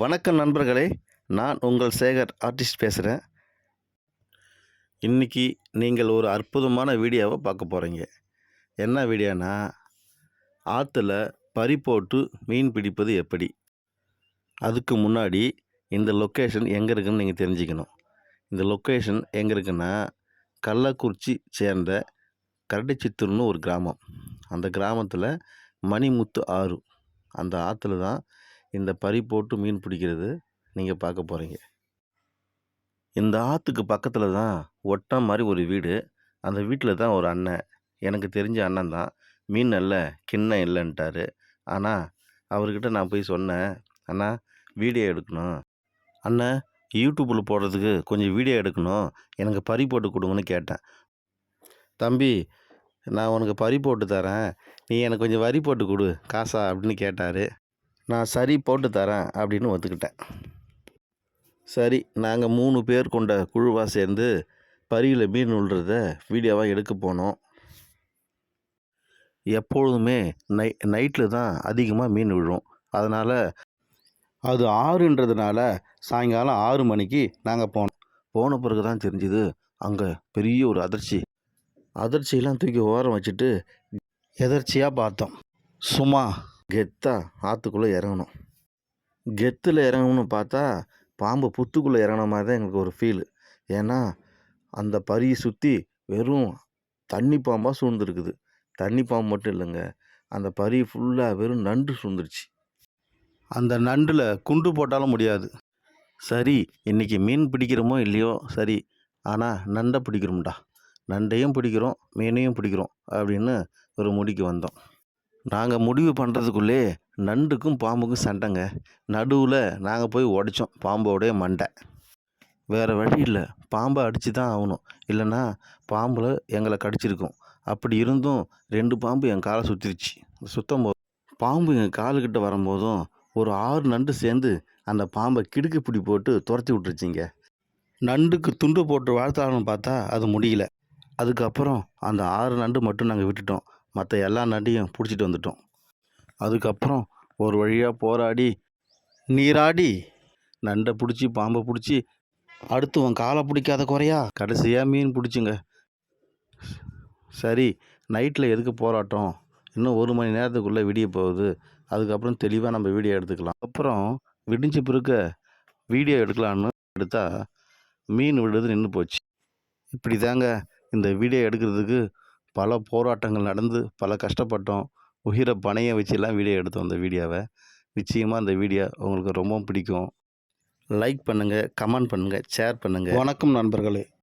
வணக்கம் நண்பர்களே நான் உங்கள் சேகர் ஆர்டிஸ்ட் பேசுகிறேன் இன்றைக்கி நீங்கள் ஒரு அற்புதமான வீடியோவை பார்க்க போகிறீங்க என்ன வீடியோனா ஆற்றுல பறி போட்டு மீன் பிடிப்பது எப்படி? அதுக்கு முன்னாடி இந்த லொக்கேஷன் எங்கே இருக்குன்னு நீங்கள் தெரிஞ்சுக்கணும். இந்த லொக்கேஷன் எங்கே இருக்குன்னா கள்ளக்குறிச்சி சேர்ந்த கரடிச்சித்தூர்னு ஒரு கிராமம். அந்த கிராமத்தில் மணிமுத்து ஆறு. அந்த ஆற்றுல தான் இந்த பறி போட்டு மீன் பிடிக்கிறது நீங்கள் பார்க்க போகிறீங்க இந்த ஆற்றுக்கு பக்கத்தில் தான் ஒட்டம் மாதிரி ஒரு வீடு. அந்த வீட்டில் தான் ஒரு அண்ணன். எனக்கு தெரிஞ்ச அண்ணன் தான். மீன் அல்ல கிண்ணம் இல்லைன்ட்டாரு. ஆனால் அவர்கிட்ட நான் போய் சொன்னேன். அண்ணா வீடியோ எடுக்கணும். அண்ணன் யூடியூப்பில் போடுறதுக்கு கொஞ்சம் வீடியோ எடுக்கணும். எனக்கு பறி போட்டு கொடுங்கன்னு கேட்டேன். தம்பி நான் உனக்கு பறி போட்டு தரேன். நீ எனக்கு கொஞ்சம் வரி போட்டு கொடு. காசா? அப்படின்னு கேட்டார். நான் சரி போட்டு தரேன் அப்படின்னு ஒத்துக்கிட்டேன். சரி நாங்கள் மூணு பேர் கொண்ட குழுவாக சேர்ந்து பரியில் மீன் விழுறத வீடியோவாக எடுக்க போனோம். எப்பொழுதுமே நை நைட்டில் தான் அதிகமாக மீன் விழும். அதனால் அது ஆறுன்றதுனால சாயங்காலம் ஆறு மணிக்கு நாங்கள் போனோம். போன பிறகு தான் தெரிஞ்சுது அங்கே பெரிய ஒரு அதிர்ச்சி. அதிர்ச்சியெல்லாம் தூக்கி ஓரம் வச்சுட்டு எதர்ச்சியாக பார்த்தோம். சும்மா கெத்தாக ஆற்றுக்குள்ளே இறங்கணும். கெத்தில் இறங்கணும்னு பார்த்தா பாம்பு புத்துக்குள்ளே இறங்கின மாதிரி தான் எங்களுக்கு ஒரு ஃபீல் ஏன்னா அந்த பரியை சுற்றி வெறும் தண்ணி பாம்பாக சூழ்ந்துருக்குது. தண்ணி பாம்பு மட்டும் இல்லைங்க அந்த பரி ஃபுல்லாக வெறும் நண்டு சூழ்ந்துருச்சு. அந்த நண்டில் குண்டு போட்டாலும் முடியாது. சரி இன்றைக்கி மீன் பிடிக்கிறோமோ இல்லையோ சரி ஆனால் நண்டை பிடிக்கிறோம்டா. நண்டையும் பிடிக்கிறோம் மீனையும் பிடிக்கிறோம் அப்படின்னு ஒரு முடிக்கு வந்தோம். நாங்கள் முடிவு பண்ணுறதுக்குள்ளே நண்டுக்கும் பாம்புக்கும் சண்டைங்க. நடுவில் நாங்கள் போய் உடைச்சோம் பாம்போடைய மண்டை. வேறு வழி இல்லை. பாம்பை அடித்து தான் ஆகணும். இல்லைன்னா பாம்பில் எங்களை கடிச்சிருக்கும். அப்படி இருந்தும் ரெண்டு பாம்பு என் காலை சுற்றிருச்சு சுத்தம் போது பாம்பு எங்கள் காலுக்கிட்ட வரும்போதும் ஒரு ஆறு நண்டு சேர்ந்து அந்த பாம்பை கிடுக்கு பிடி போட்டு துரத்தி விட்டுருச்சிங்க. நண்டுக்கு துண்டு போட்டு வாழ்த்தாளன்னு பார்த்தா அது முடியல. அதுக்கப்புறம் அந்த ஆறு நண்டு மட்டும் நாங்கள் விட்டுட்டோம். மற்ற எல்லா நண்டையும் பிடிச்சிட்டு வந்துட்டோம். அதுக்கப்புறம் ஒரு வழியாக போராடி நீராடி நண்டை பிடிச்சி பாம்பை பிடிச்சி அடுத்து உன் காலை பிடிக்காத குறையா கடைசியாக மீன் பிடிச்சிங்க. சரி நைட்டில் எதுக்கு போராட்டம்? இன்னும் ஒரு மணி நேரத்துக்குள்ளே விடிய போகுது. அதுக்கப்புறம் தெளிவாக நம்ம வீடியோ எடுத்துக்கலாம். அப்புறம் விடிஞ்ச பிறகு வீடியோ எடுக்கலான்னு எடுத்தால் மீன் விடுறது நின்று போச்சு. இப்படி தாங்க இந்த வீடியோ எடுக்கிறதுக்கு பல போராட்டங்கள் நடந்து பல கஷ்டப்பட்டோம். உயிரை பணைய வச்சுலாம் வீடியோ எடுத்தோம் அந்த வீடியோவை. நிச்சயமாக அந்த வீடியோ உங்களுக்கு ரொம்பவும் பிடிக்கும். லைக் பண்ணுங்கள் கமெண்ட் பண்ணுங்கள் ஷேர் பண்ணுங்கள் வணக்கம் நண்பர்களே.